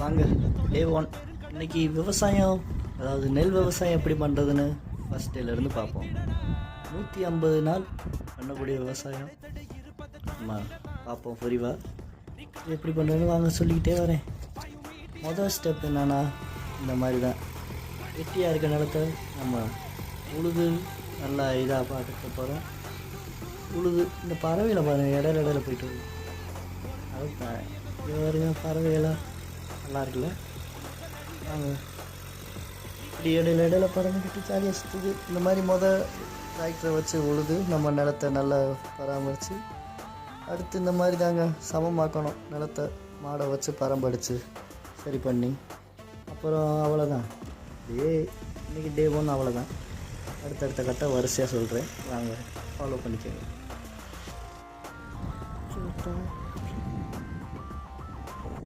வாங்க. Day one இன்னைக்கு விவசாயம் அதாவது நெல் விவசாயம் எப்படி பண்ணுறதுன்னு ஃபஸ்ட் டேலேருந்து பார்ப்போம். நூற்றி ஐம்பது நாள் பண்ணக்கூடிய விவசாயம். நம்ம பார்ப்போம் புரிவா எப்படி பண்ணுறதுன்னு வாங்க சொல்லிக்கிட்டே வரேன். மொதல் ஸ்டெப் என்னன்னா இந்த மாதிரி தான் வெட்டியாக இருக்க நிலத்தை நம்ம உழுது நல்லா இதாக பார்க்க போகிறோம் உழுது இந்த பறவையில் பாருங்கள் இடையில இடையில போயிட்டு வருது. அதுதான் இது பறவையெல்லாம் நல்லா இருக்குல்ல இப்படி இடையில இடையில பறந்துக்கிட்டு கட்டி ஜாலியாக சுற்றுது இந்த மாதிரி மொதல் டிராக்டரை வச்சு உழுது நம்ம நிலத்தை நல்லா பராமரித்து அடுத்து இந்த மாதிரி தாங்க சமமாக்கணும். நிலத்தை மாடை வச்சு பரம்படிச்சு சரி பண்ணி அப்புறம் அவ்வளோதான் டே இன்னைக்கு டே ஒன்று அவ்வளோதான் அடுத்தடுத்த கட்ட வரிசையாக சொல்கிறேன் வாங்க ஃபாலோ பண்ணிக்கோங்க.